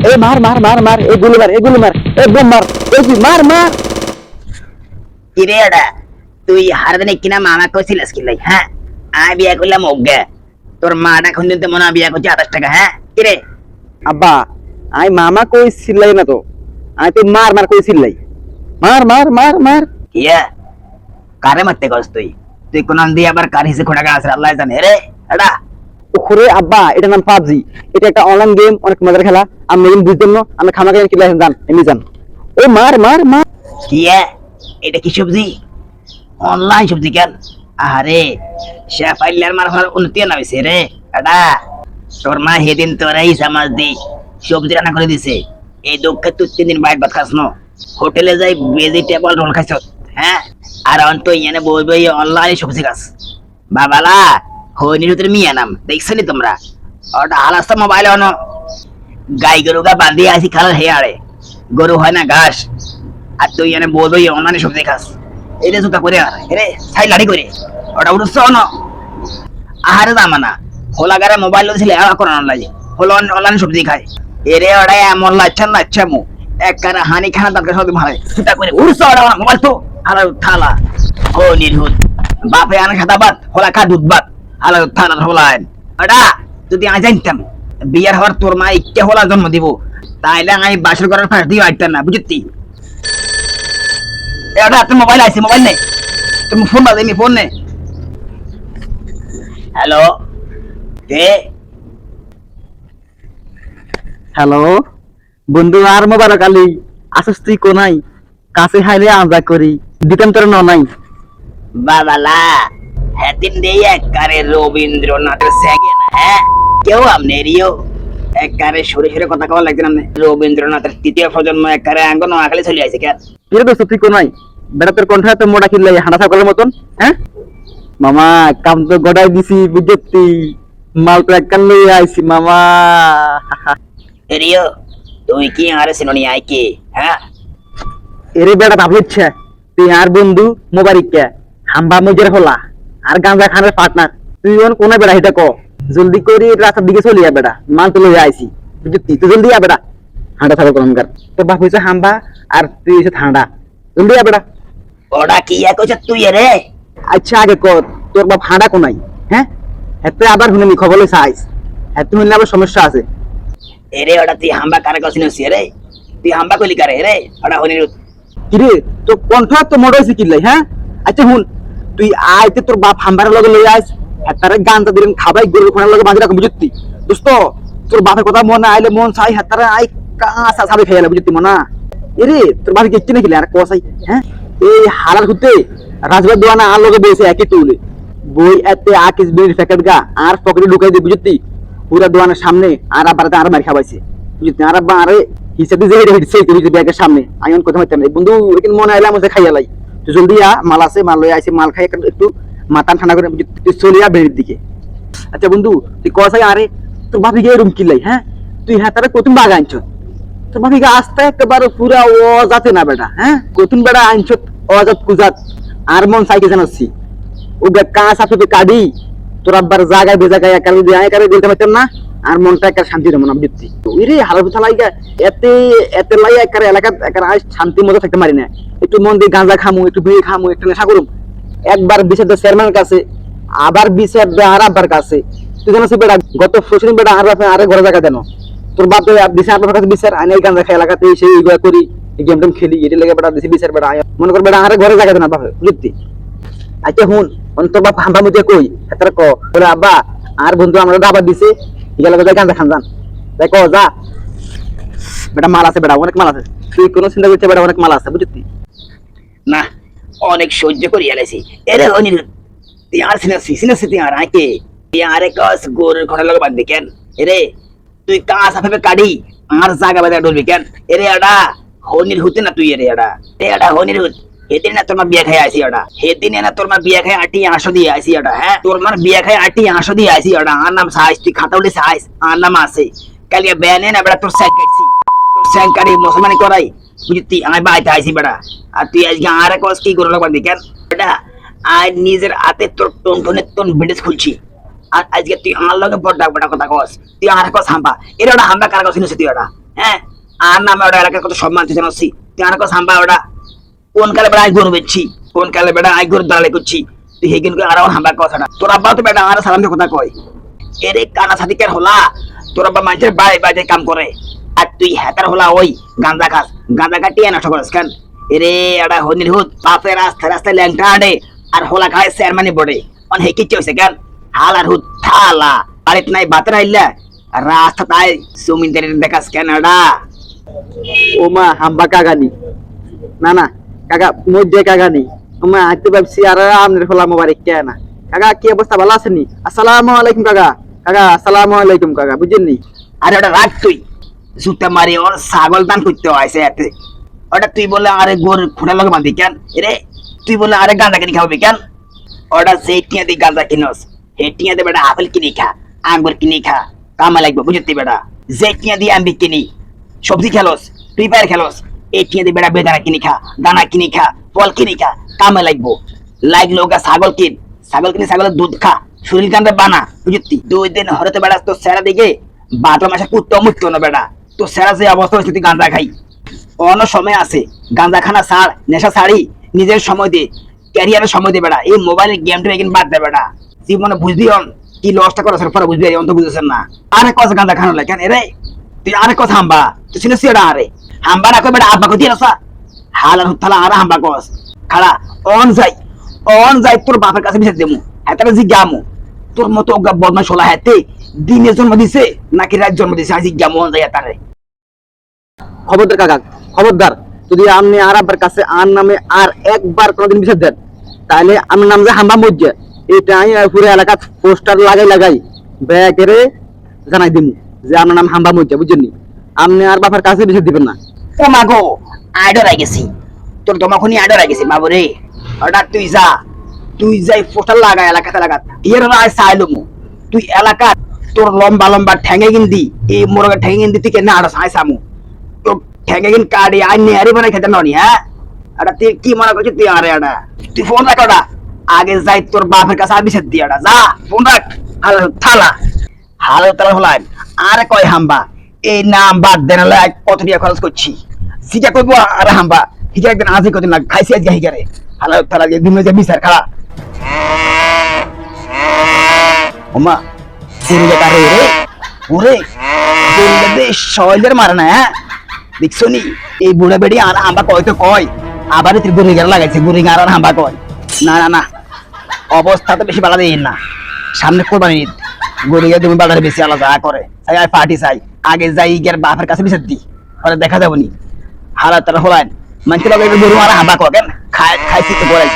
এ মার মার মার মার এ গুলি মার এ গুলি মার এ বোম মার এ কি মার মার। কিরে এডা তুই হারদিনে কিনা মামা কইছিলিস কি লাই হ্যাঁ? আমি বিয়া করলাম অজ্ঞা তোর মাটা খুন দিতে মনে বিয়া করছে আঠাশ টাকা হ্যাঁ? কিরে? আব্বা আই মামা কই সিল্লাই না তো। আই তো মার মার কই সিল্লাই মার মার মার মার। ইয়া কারে মারতে গস তুই? তুই কোন দিয়ে আবার কার হিসে খোটা গাছ আল্লাহ জানে। রে এডা ওরে আব্বা এটা নাম পাবজি। এটা একটা অনলাইন গেম অনেক মজার খেলা। আমি এরকম বুঝতাম না, আমি খামা খাই কিলাই জান এমনি জান। ও, মার মার মার। ইয়া এটা কি সবজি? অনলাইন সবজি কেন? আরে শেফ আইলার মার ফল উন্নতি না হইছে রে এডা তোর মা হেদিন তোর এই সমাজ দি, সবজি রান্না করে দিছে। এই দুঃখে তুই তিন দিন বাইট ভাত খাস ন। হোটেলে যাই ভেজিটেবল রোল খাইছ হ্যাঁ? আর অন্ত ইয়ানে বই বই অনলাইন সবজি খাস। বাবালা হইনির ভিতরে মিয়া নাম তোমরা? ওটা হালাস্তা মোবাইল অন। গাই গরু গা বান্ধি আসি খালার গরু হয় না ঘাস। আর তুই এনে বই অনলাইনে সবজি খাস। এটা জুতা করে আর রে, ছাই লাড়ি করে। ওটা উঠছ না আহারে দামানা হোলাগারে মোবাইল আর কোন অনলাইন অনলাইন সবজি খায়। এরে ওটা এমন লাচ্ছা মু। এক কারা হানি খানা সবই ভালো জুতা করে মোবাইল তো। আলা থালা। ও নির্হুত বাপে আনা সাদা ভাত, হোলা খা দুধ ভাত। আলা থালা হোলাইন ওটা যদি আমি জানতাম বিয়ার হওয়ার তোর মা ইচ্ছে হোলা জন্ম দিব। তাইলে আমি বাসর করার ফাঁস দিয়ে না বুঝতি এটা তোর মোবাইল আছে মোবাইল নে। তুমি ফোন ফোন নে। হ্যালো? কে? হ্যালো? বন্ধু আর মোবারক আলী আসস তুই কোনাই? কাছে হাইলে আজা করি। দিতাম তোর ননাই। বাবালা। দিয়ে এককারে রবীন্দ্রনাথের স্যাগে না হ্যাঁ? কেউ আমনে রিও? এককারে সরে সরে কথা কওয়া লাগছে না রবীন্দ্রনাথের তৃতীয় প্রজন্ম এককারে আঙ্গ নোয়াখালী চলে আসে কেন কিরে দোস্ত তুই কোনাই বেটা তোর কণ্ঠ এত মোটা কিনলে হাঁটা সাকলের মতন হ্যাঁ? মামা কাম তো গড়াই দিছি বুঝতি মাল তো একখান লই আইছি মামা। রিও তুই কি আরে সিনোনি আই কি হ্যাঁ? এরে বেটা ভাবলিচ্ছে তুই আর বন্ধু মোবারিক কে? হাম্বা মজের হলা। আর গাঁজা খানের পার্টনার তুই ওন কোনে বেড়া এটা ক? জলদি করি রাস্তার দিকে চলি যা বেটা মাল তো লই আইছি। বুঝতি তুই জলদি আ বেটা হাঁটা থাকো কলমকার তোর বাপ হইছে হাম্বা আর তুই হইছে ঠান্ডা জলদি আ বেটা ওটা কি তুই রে? আচ্ছা আগে কর তোর বাপ হাঁড়া কোনাই হ্যাঁ? এতে আবার শুনে নি খবর লইছে আইস। এত শুনলে আবার সমস্যা আছে। এরে ওটা তুই হাম্বা কারে কছিস রে? তুই হাম্বা কইলি কারে রে? ওটা হনিরুত কিরে তোর কণ্ঠ তো মোড় হয়েছে কিনলাই হ্যাঁ? আচ্ছা হুন তুই আইতে তোর বাপ হাম্বারের লগে লই আইস হাতারে গানটা দিলেন, খাবাই গরুর খোনার লগে বাঁধি রাখো বুঝতি দোস্ত, তোর বাপের কথা মনে আইলে মন চাই হেতারে আই কাঁচা সাবে খেয়ে বুঝতি মনা? এরে, তোর বাপে কিচ্ছু নাকি? আর কসাই হ্যাঁ? এই হালার ঘুরতে রাজবাদ দোয়ানা আর লগে বসে একই তুলে। বই এতে আকিস বিড়ির প্যাকেট গা, আর পকেটে ঢুকাই দিয়ে বুঝতি পুরা দোয়ানের সামনে আর আবার আর মার খাবাইছে বুঝতি আর আব্বা আরে হিসাবে যে হেঁটে ব্যাগের সামনে। আমি কথা না। বন্ধু মনে আইলাম যে খাইয়া লাই। তুই জলদি মাল আছে, মাল লই আইসে মাল খাই একটু- মাথা ঠান্ডা করে তুই চলিয়া বেড়ির দিকে। আচ্ছা বন্ধু, তুই কসাই আরে তোর ভাবি গিয়ে রুম কিনলাই হ্যাঁ তুই হ্যাঁ তারা কতুন বাগ আনছ? তোর ভাবি গিয়ে আসতে একেবারে পুরা অজাতে না বেটা হ্যাঁ কতুন বেড়া আনছ, অজাত কুজাত? আর মন সাইকে জানাচ্ছি ওকে কাঁচ আপে কাডি তোর আব্বার জায়গায় বেজাগায় একালে দিয়ে একালে দিতে পারতাম না, আর মনটা একার শান্তি রমন বৃত্তি ওই রে হালার কথা এতে এতে লাই একার এলাকা একার আজ শান্তি মতো থাকতে পারি না। একটু মন দিয়ে গাঁজা খামু, একটু বিড়ি খামু, একটু নেশা করুম। একবার বিচার চেয়ারম্যানের কাছে, আবার বিচার আর আব্বার কাছে। তুই জানো বেটা, গত ফসলিন বেটা আর বাপে আরে ঘরে জায়গা দেন। তোর বাপ দিছে আপনার কাছে বিচার, আইনে গাঁজা খাই এলাকাতে সেই ইগুলা করি গেম টেম খেলি এটি লেগে বেটা দিছি বিচার বেটা। মনে কর বেটা আরে ঘরে জায়গা দেন বাপে বুঝতি আচ্ছা হুন। অন্তর বাপ হাম্বা মুজে কই? এতার ক, বলে, আব্বা, আর বন্ধু আমরা দাবার দিছে ইগা লাগে গাঁজা খান যান। তাই ক, যা। বেটা, মাল আছে বেটা, অনেক মাল আছে। তুই কোনো চিন্তা করছে বেটা, অনেক মাল আছে বুঝতি না, অনেক সহ্য করি এলাইছি এরে হনিরুত তুই আর সিনাসি সিনাসি তুই আর আইকে তুই আরে কস গরুর ঘরে লগে বাঁধবি কেন? এরে, তুই কাঁচ আপে কাড়ি আর জায়গা বাজার ডলবি কেন? এরে আডা হনির হুতে না তুই এরে আডা এ আডা হনির হুত। এদিন না মা বিয়ে খাই আসি আডা। সেদিন না মা বিয়ে খাই আটি আঁশো দিয়ে আসি আডা হ্যাঁ? তোর মার বিয়ে খাই আটি আঁশো দিয়ে আসি আডা। আর নাম সাইজ, তুই খাতা উঠে সাইজ আর নাম আছে। কালিয়া বেনে না বেড়া তোর কাটছি। তোর স্যাক কাটি করাই। বুঝতি আমি বাইতে আইছি বেড়া। আর তুই আজকে আর কস কি করে লাগবে, কেন? বেটা আজ নিজের হাতে তোর টনটনের তোর বেডেস খুলছি। আর আজকে তুই আমার লগে বড় ডাক বড় কথা কস। তুই আর কস হাম্বা। এর ওটা হাম্বা কার কস তুই ওটা হ্যাঁ? আর নামে ওটা এলাকার কত সম্মান তুই জানাচ্ছি। তুই আর কথা হাম্বা ওটা কোন কালে বেড়া আই গরু বেচছি? কোন কালে বেড়া আই গরু দাঁড়ালে করছি? তুই হেগিন করে আর হাম্বা কথাটা তোর আব্বা তো বেটা, আর সালাম কথা কয়। এরে কানা সাথী কেন হলা, তোর আব্বা মানুষের বাড়ি, বাড়িতে কাম করে। আর তুই হ্যাতার হলা ওই গাঁজা খাস। গাঁজা কাটিয়ে নষ্ট করিস কেন? এরে এটা হনির হুত, বাপের রাস্তায় রাস্তায় ল্যাংটা আডে। আর হোলা খায় চেয়ারম্যানই বডে অন হে কিচ্ছে কেন? হাল আর হুত, থালা। বাড়িত নাই, বাতের আইলা। রাস্তা তাই জমিনদারি দেখাস কেন এটা ও মা হাম্বা কাগানি না না কাকা মধ্যে ও মা আইতে ভাবছি, আর কে না। কাকা, কি অবস্থা, ভালো আলাইকুম, কাকা। কাকা আলাইকুম, কাকা বুঝেননি আরে, ওটা রাখ তুই। জুতা মারি, ওর ছাগল দান করতে হয়েছে এতে। ওটা তুই বলে আরে গোর খুঁড়া লগে বাঁধি কেন? তুই বলে আরে গাঁজা কিনে খাবি কেন? ওটা সেই টিয়া গাঁজা কিনস বেটা আপেল কিনে খা, আঙ্গুর কিনে খা, কামা লাগবে বুঝতে বেটা? যে টিয়া আমি কিনি সবজি খেলোস, ফ্রি ফায়ার খেলোস এই দিয়ে বেটা বেদানা কিনে খা, দানা কিনে খা, ফল কিনে খা, কামে লাগবো। লাগল গা ছাগল কিন, ছাগল কিনে ছাগলের দুধ খা, শরীর কান্দে বানা বুঝতি দুই দিন হরতে বেড়া তো সেরা দিকে বারো মাসে কুত্ত মুক্ত না বেড়া তো সেরা যে অবস্থা হয়েছে, তুই গাঁজা খাই। অন্য সময় আছে গাঁজা খানা ছাড় নেশা ছাড়ি নিজের সময় দে ক্যারিয়ারের সময় দে বেড়া, এই মোবাইলের গেমটা এখানে বাদ দে বেড়া। জীবনে বুঝবি হন কি লসটা করা পরে বুঝবি, অন্ত বুঝেছেন না। আরে কথা গাঁজা খানো লাগে কেন রে তুই আরে কথা হাম্বা? তুই শুনেছি এটা আরে? হাম্বা না কই বেড়া আব্বা কই দিয়েছ হাল আর হুত্তালা আর হাম্বা কস। খাড়া অন যাই অন যাই, তোর বাপের কাছে বিচার দেমু। এটাকে জিজ্ঞামু। তোর মতো অজ্ঞা বদমাস হলা হাতে দিনে জন্ম দিছে নাকি রাত জন্ম দিছে? আমি জিজ্ঞামু, অন যাই তারে। খবরদার কাকা, খবরদার, যদি আপনি আর আব্বার কাছে আর নামে আর একবার কোনোদিন বিচার দেন, তাহলে আমার নাম যে হাম্বা মজ্জা এটা আমি পুরো এলাকা পোস্টার লাগাই লাগাই ব্যাগেরে জানাই দিমু। যে আমার নাম হাম্বা মজ্জা, বুঝছেন আপনি আর বাবার কাছে বিচার দিবেন না। ও মাগো আইডর আই গেছি তোর তোমাখনি আইডর আই গেছি বাবু রে ওটা তুই যা, তুই যাই পোস্টার লাগা এলাকাতে লাগাত এর আয় সাইলমু তুই এলাকা তোর লম্বা লম্বা ঠ্যাঙ্গে গিন্দি, এই মোরগে ঠ্যাঙ্গে গিন্দি তুই কেন আড়স আয় সামু তোর ঠ্যাঙ্গে গিন কাড়ি আই নেহারি বানাই খেতে ননি হ্যাঁ? এটা তুই কি মনে করছিস তুই আরে এটা তুই ফোন রাখ ওটা। আগে যাই তোর বাপের কাছে আবিষেক দিয়ে ওটা, যা, ফোন রাখ। হাল থালা। হাল তালা হলাই আরে কয় হাম্বা? এই নাম বাদ দেন কত টাকা খরচ করছি? সিটা করব আরে হাম্বা? হিজা একদিন আজই কদিন না খাইছি, আজকে হিজারে হালা তালা দিন যে বিচার খালা ওমা গরুটা কারে রে? ওরে শৈলের মারে না হ্যাঁ? দেখছ নি? এই বুড়া বেড়ি আর হাম্বা কয় তো কয়? আবার গরু গেলা লাগাইছে আর আর হাম্বা কয়। না না না। অবস্থা তো বেশি বাড়া দেয় না। সামনে কোরবানি ঈদ। গরু গিয়ে তুমি বাজারে বেশি আলাদা করে। আর পার্টি চাই। আগে যাই, গিয়ে বাপের কাছে বিচার দি। পরে দেখা যাবনি। হারা তারা হলায়। লগে গরু আর হাবা কেন খাই খাইছি তো করে